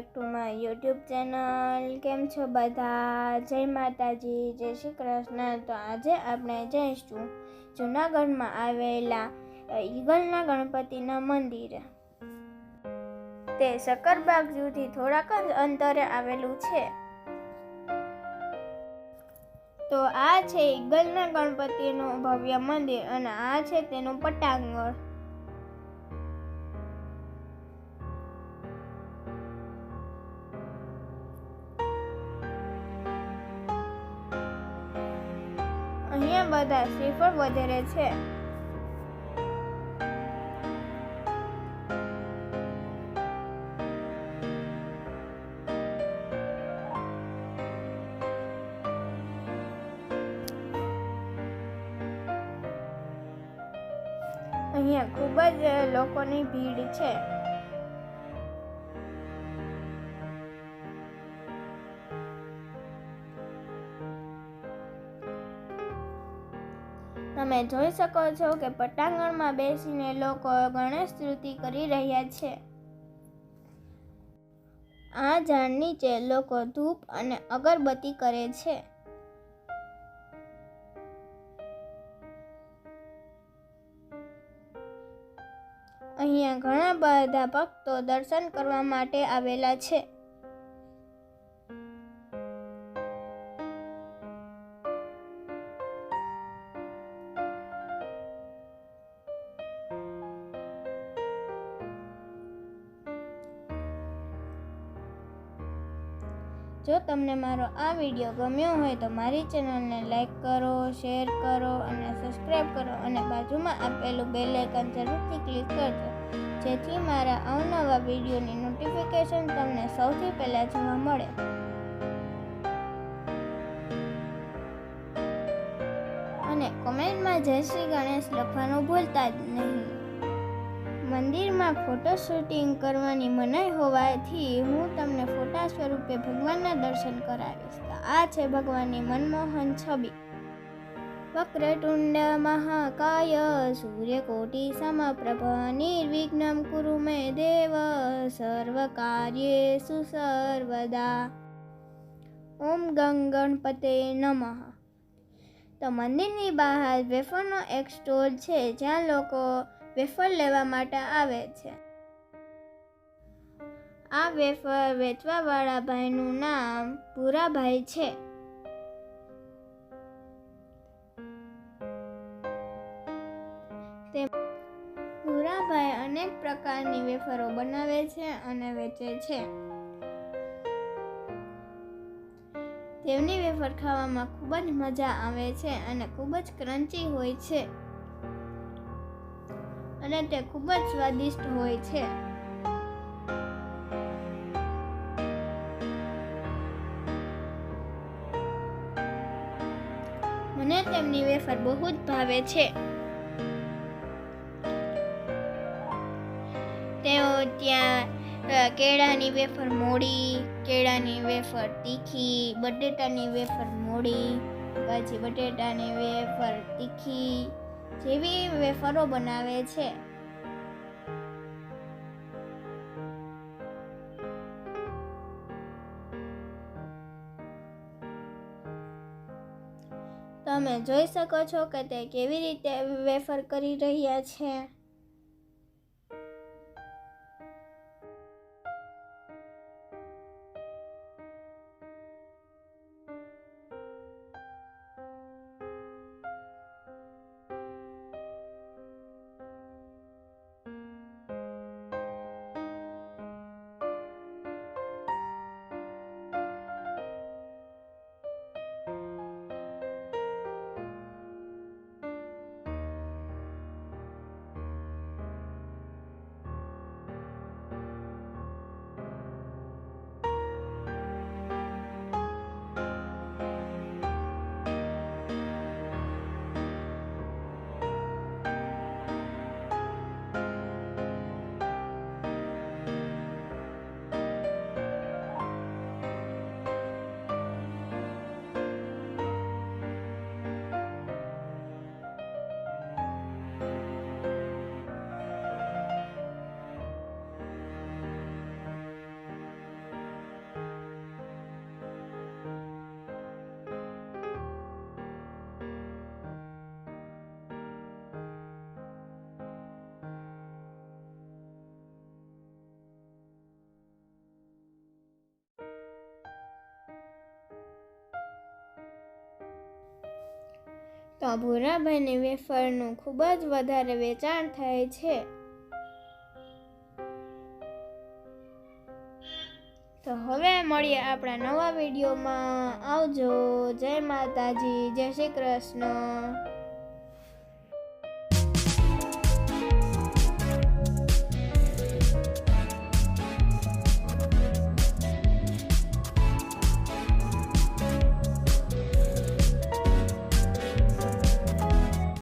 Back to my YouTube channel કેમ છો બધા? જય માતાજી, જય શ્રી કૃષ્ણ. તો આજે આપણે જઈશું જૂનાગઢમાં આવેલા ઈગલના ગણપતિના મંદિરે. તે સકરબાગ જૂથી થોડાક જ અંતરે આવેલું છે. તો આ છે ઈગલના ગણપતિનું ભવ્ય મંદિર અને આ છે તેનું પટાંગણ. અહીંયા બધા શ્રીફળ વધારે છે. અહીંયા ખૂબ જ લોકોની ભીડ છે. તમે જોઈ શકો છો કે પટાંગણમાં બેસીને લોકો ગણેશ સ્તુતિ કરી રહ્યા છે. આ ઝાડ નીચે લોકો ધૂપ અને અગરબત્તી કરે છે. અહીંયા ઘણા બધા ભક્તો દર્શન કરવા માટે આવેલા છે. જો તમને મારો આ વીડિયો ગમ્યો હોય તો મારી ચેનલને લાઈક કરો, શેર કરો અને સબસ્ક્રાઈબ કરો અને બાજુમાં આપેલું બેલ આઇકન જરૂરથી ક્લિક કરજો. જેથી મારા અવનવા વિડીયોની નોટિફિકેશન તમને સૌથી પહેલાં જોવા મળે. અને કોમેન્ટમાં જય શ્રી ગણેશ લખવાનું ભૂલતા જ નહીં. મંદિરમાં ફોટો શૂટિંગ કરવાની મનાઈ હોવાથી હું તમને ફોટા સ્વરૂપે ભગવાનના દર્શન કરાવીશ. આ છે ભગવાનની મનમોહન છબી. વક્રતુંડ મહાકાય સૂર્યકોટિ સમપ્રભ નિર્વિઘ્નમ કુરુ મે દેવ, સર્વ કાર્યેષુ સર્વદા. ઓમ ગંગ ગણપતે નમઃ. તો મંદિરની બહાર વેફરનો એક સ્ટોલ છે જ્યાં લોકો વેફર લેવા માટે આવે છે. આ વેફર વેચવાવાળા ભાઈનું નામ ભૂરાભાઈ છે. તે ભૂરાભાઈ અનેક પ્રકારની વેફરો બનાવે છે અને વેચે છે. તેમની વેફર ખાવામાં ખૂબ જ મજા આવે છે અને ખૂબ જ ક્રન્ચી હોય છે. અને તે ખૂબ જ સ્વાદિષ્ટ હોય છે. મને તેમની વેફર બહુ જ ભાવે છે. તેઓ ત્યાં કેળાની વેફર મોડી, કેળાની વેફર તીખી, બટેટાની વેફર મોડી, પછી બટેટાની વેફર તીખી જેવી વેફરો બનાવે છે. તમે જોઈ શકો છો કે તે કેવી રીતે વેફર કરી રહ્યા છે. તો ભૂરાભાઈની વેફરનું ખૂબ જ વધારે વેચાણ થાય છે. તો હવે મળીએ આપણા નવા વિડીયોમાં. આવજો. જય માતાજી. જય શ્રી કૃષ્ણ.